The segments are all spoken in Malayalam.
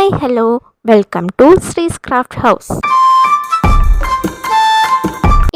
Hi hello. Welcome to Sree's craft house.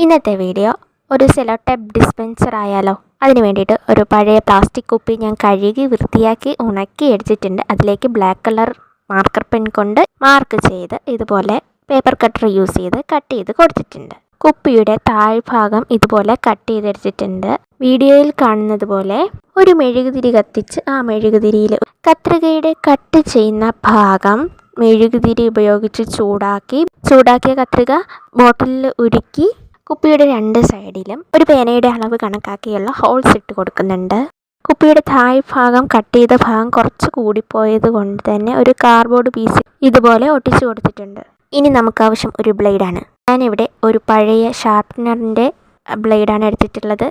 ഇന്നത്തെ വീഡിയോ ഒരു സെലോ ടൈപ്പ് ഡിസ്പെൻസർ ആയാലോ? അതിന് വേണ്ടിയിട്ട് ഒരു പഴയ പ്ലാസ്റ്റിക് കുപ്പി ഞാൻ കഴുകി വൃത്തിയാക്കി ഉണക്കി എടുത്തിട്ടുണ്ട്. അതിലേക്ക് ബ്ലാക്ക് കളർ മാർക്കർ പെൻ കൊണ്ട് മാർക്ക് ചെയ്ത് ഇതുപോലെ പേപ്പർ കട്ടർ യൂസ് ചെയ്ത് കട്ട് ചെയ്ത് കൊടുത്തിട്ടുണ്ട്. കുപ്പിയുടെ താഴ്ഭാഗം ഇതുപോലെ കട്ട് ചെയ്തെടുത്തിട്ടുണ്ട്. വീഡിയോയിൽ കാണുന്നത് പോലെ ഒരു മെഴുകുതിരി കത്തിച്ച് ആ മെഴുകുതിരിയിൽ കത്രികയുടെ കട്ട് ചെയ്യുന്ന ഭാഗം മെഴുകുതിരി ഉപയോഗിച്ച് ചൂടാക്കി ചൂടാക്കിയ കത്രിക ബോട്ടിലിൽ ഉരുക്കി കുപ്പിയുടെ രണ്ട് സൈഡിലും ഒരു പേനയുടെ അളവ് കണക്കാക്കിയുള്ള ഹോൾസ് ഇട്ട് കൊടുക്കുന്നുണ്ട്. കുപ്പിയുടെ താഴ്ഭാഗം കട്ട് ചെയ്ത ഭാഗം കുറച്ച് കൂടിപ്പോയത് കൊണ്ട് തന്നെ ഒരു കാർഡ്ബോർഡ് പീസ് ഇതുപോലെ ഒട്ടിച്ചു കൊടുത്തിട്ടുണ്ട്. ഇനി നമുക്കാവശ്യം ഒരു ബ്ലേഡാണ്. ഞാനിവിടെ ഒരു പഴയ ഷാർപ്പനറിന്റെ ബ്ലേഡാണ് എടുത്തിട്ടുള്ളത്.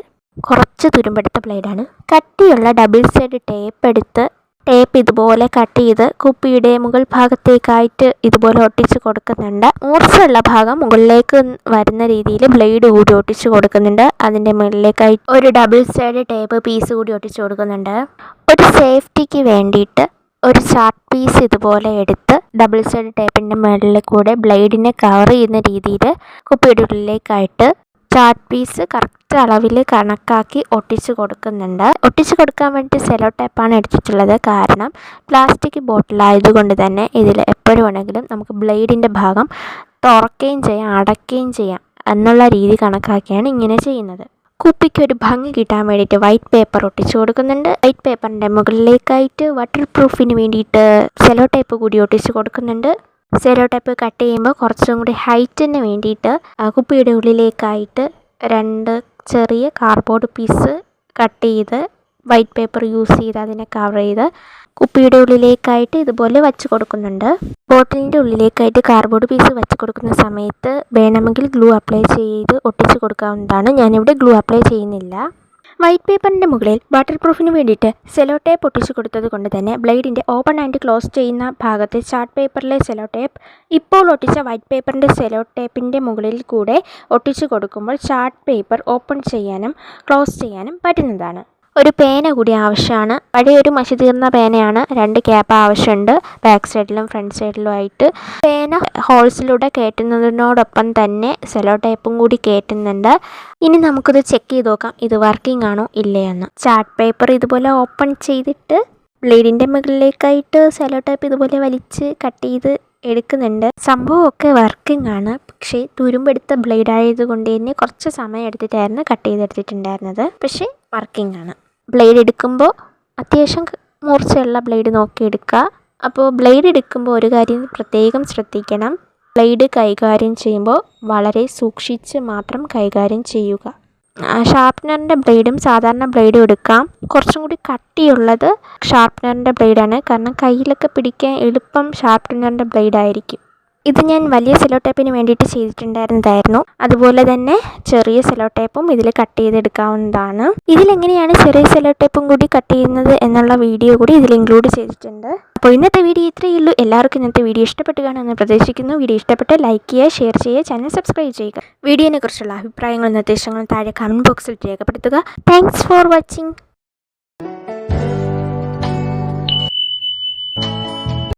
കുറച്ച് തുരുമ്പെടുത്ത ബ്ലേഡാണ്. കട്ടിയുള്ള ഡബിൾ സൈഡ് ടേപ്പ് എടുത്ത് ടേപ്പ് ഇതുപോലെ കട്ട് ചെയ്ത് കുപ്പിയുടെ മുകൾ ഭാഗത്തേക്കായിട്ട് ഇതുപോലെ ഒട്ടിച്ച് കൊടുക്കുന്നുണ്ട്. മൂർച്ചയുള്ള ഭാഗം മുകളിലേക്ക് വരുന്ന രീതിയിൽ ബ്ലേഡ് കൂടി ഒട്ടിച്ച് കൊടുക്കുന്നുണ്ട്. അതിന്റെ മുകളിലേക്കായി ഒരു ഡബിൾ സൈഡ് ടേപ്പ് പീസ് കൂടി ഒട്ടിച്ച് കൊടുക്കുന്നുണ്ട്. ഒരു സേഫ്റ്റിക്ക് വേണ്ടിയിട്ട് ഒരു ചാർട്ട് പീസ് ഇതുപോലെ എടുത്ത് ഡബിൾ സൈഡ് ടേപ്പിന്റെ മുകളിൽ കൂടെ ബ്ലേഡിനെ കവർ ചെയ്യുന്ന രീതിയിൽ കുപ്പിയുടെ ഉള്ളിലേക്കായിട്ട് ചാർട്ട് പീസ് കറക്റ്റ് അളവിൽ കണക്കാക്കി ഒട്ടിച്ച് കൊടുക്കുന്നുണ്ട്. ഒട്ടിച്ച് കൊടുക്കാൻ വേണ്ടി സെലോ ടേപ്പാണ് എടുത്തിട്ടുള്ളത്. കാരണം പ്ലാസ്റ്റിക് ബോട്ടിൽ ആയതുകൊണ്ട് തന്നെ ഇതിൽ എപ്പോഴും വേണമെങ്കിലും നമുക്ക് ബ്ലേഡിന്റെ ഭാഗം തുറക്കുകയും ചെയ്യാം അടയ്ക്കുകയും ചെയ്യാം എന്നുള്ള രീതി കണക്കാക്കിയാണ് ഇങ്ങനെ ചെയ്യുന്നത്. കുപ്പിക്ക് ഒരു ഭംഗി കിട്ടാൻ വേണ്ടിയിട്ട് വൈറ്റ് പേപ്പർ ഒട്ടിച്ചു കൊടുക്കുന്നുണ്ട്. വൈറ്റ് പേപ്പറിന്റെ മുകളിലേക്കായിട്ട് വാട്ടർ പ്രൂഫിന് വേണ്ടിയിട്ട് സെലോ ടൈപ്പ് കൂടി ഒട്ടിച്ചു കൊടുക്കുന്നുണ്ട്. സെലോ ടൈപ്പ് കട്ട് ചെയ്യുമ്പോൾ കുറച്ചും കൂടി ഹൈറ്റിന് വേണ്ടിയിട്ട് കുപ്പിയുടെ ഉള്ളിലേക്കായിട്ട് രണ്ട് ചെറിയ കാർഡ്ബോർഡ് പീസ് കട്ട് ചെയ്ത് വൈറ്റ് പേപ്പർ യൂസ് ചെയ്ത് അതിനെ കവർ ചെയ്ത് കുപ്പിയുടെ ഉള്ളിലേക്കായിട്ട് ഇതുപോലെ വച്ച് കൊടുക്കുന്നുണ്ട്. ബോട്ടിലിന്റെ ഉള്ളിലേക്കായിട്ട് കാർഡ്ബോർഡ് പീസ് വെച്ച് കൊടുക്കുന്ന സമയത്ത് വേണമെങ്കിൽ ഗ്ലൂ അപ്ലൈ ചെയ്ത് ഒട്ടിച്ച് കൊടുക്കാവുന്നതാണ്. ഞാനിവിടെ ഗ്ലൂ അപ്ലൈ ചെയ്യുന്നില്ല. വൈറ്റ് പേപ്പറിന്റെ മുകളിൽ വാട്ടർ പ്രൂഫിന് വേണ്ടിയിട്ട് സെലോ ടേപ്പ് ഒട്ടിച്ച് കൊടുത്തത് കൊണ്ട് തന്നെ ബ്ലേഡിന്റെ ഓപ്പൺ ആൻഡ് ക്ലോസ് ചെയ്യുന്ന ഭാഗത്ത് ചാർട്ട് പേപ്പറിലെ സെലോ ടേപ്പ് ഇപ്പോൾ ഒട്ടിച്ച വൈറ്റ് പേപ്പറിന്റെ സെലോ ടേപ്പിന്റെ മുകളിൽ കൂടെ ഒട്ടിച്ച് കൊടുക്കുമ്പോൾ ചാർട്ട് പേപ്പർ ഓപ്പൺ ചെയ്യാനും ക്ലോസ് ചെയ്യാനും പറ്റുന്നതാണ്. ഒരു പേന കൂടി ആവശ്യമാണ്. പഴയൊരു മഷി തീർന്ന പേനയാണ്. രണ്ട് ക്യാപ്പ് ആവശ്യമുണ്ട്. ബാക്ക് സൈഡിലും ഫ്രണ്ട് സൈഡിലും ആയിട്ട്. പേന ഹോൾസിലൂടെ കയറ്റുന്നതിനോടൊപ്പം തന്നെ സെലോ ടേപ്പും കൂടി കയറ്റുന്നുണ്ട്. ഇനി നമുക്കിത് ചെക്ക് ചെയ്ത് നോക്കാം. ഇത് വർക്കിംഗ് ആണോ ഇല്ലയെന്ന് ചാർട്ട് പേപ്പർ ഇതുപോലെ ഓപ്പൺ ചെയ്തിട്ട് ബ്ലേഡിന്റെ മുകളിലേക്കായിട്ട് സെലോ ടേപ്പ് ഇതുപോലെ വലിച്ച് കട്ട് ചെയ്ത് എടുക്കുന്നുണ്ട്. സംഭവമൊക്കെ വർക്കിംഗ് ആണ്. പക്ഷേ തുരുമ്പെടുത്ത ബ്ലേഡ് ആയതുകൊണ്ട് തന്നെ കുറച്ച് സമയം എടുത്തിട്ടായിരുന്നു കട്ട് ചെയ്തെടുത്തിട്ടുണ്ടായിരുന്നത്. പക്ഷേ വർക്കിംഗ് ആണ്. ബ്ലേഡ് എടുക്കുമ്പോൾ അത്യാവശ്യം മൂർച്ചയുള്ള ബ്ലേഡ് നോക്കി എടുക്കുക അപ്പോൾ ബ്ലേഡ് എടുക്കുമ്പോൾ ഒരു കാര്യം പ്രത്യേകം ശ്രദ്ധിക്കണം. ബ്ലേഡ് കൈകാര്യം ചെയ്യുമ്പോൾ വളരെ സൂക്ഷിച്ച് മാത്രം കൈകാര്യം ചെയ്യുക. ഷാർപ്നറിന്റെ ബ്ലേഡും സാധാരണ ബ്ലേഡും എടുക്കാം. കുറച്ചും കൂടി കട്ടിയുള്ളത് ഷാർപ്നറിന്റെ ബ്ലേഡാണ് കാരണം കയ്യിലൊക്കെ പിടിക്കാൻ എളുപ്പം ഷാർപ്നറിന്റെ ബ്ലേഡായിരിക്കും ഇത് ഞാൻ വലിയ സെലോ ടേപ്പിന് വേണ്ടിയിട്ട് ചെയ്തിട്ടുണ്ടായിരുന്നതായിരുന്നു. അതുപോലെ തന്നെ ചെറിയ സെലോ ടേപ്പും ഇതിൽ കട്ട് ചെയ്തെടുക്കാവുന്നതാണ്. ഇതിലെങ്ങനെയാണ് ചെറിയ സെലോ ടേപ്പും കൂടി കട്ട് ചെയ്യുന്നത് എന്നുള്ള വീഡിയോ കൂടി ഇതിൽ ഇൻക്ലൂഡ് ചെയ്തിട്ടുണ്ട്. അപ്പോൾ ഇന്നത്തെ വീഡിയോ ഇത്രയേ ഉള്ളൂ. എല്ലാവർക്കും ഇന്നത്തെ വീഡിയോ ഇഷ്ടപ്പെട്ട് കാണുമെന്ന് പ്രതീക്ഷിക്കുന്നു. വീഡിയോ ഇഷ്ടപ്പെട്ട് ലൈക്ക് ചെയ്യുക ഷെയർ ചെയ്യുക ചാനൽ സബ്സ്ക്രൈബ് ചെയ്യുക. വീഡിയോനെ കുറിച്ചുള്ള അഭിപ്രായങ്ങളും നിർദ്ദേശങ്ങളും താഴെ കമന്റ് ബോക്സിൽ രേഖപ്പെടുത്തുക. Thanks for watching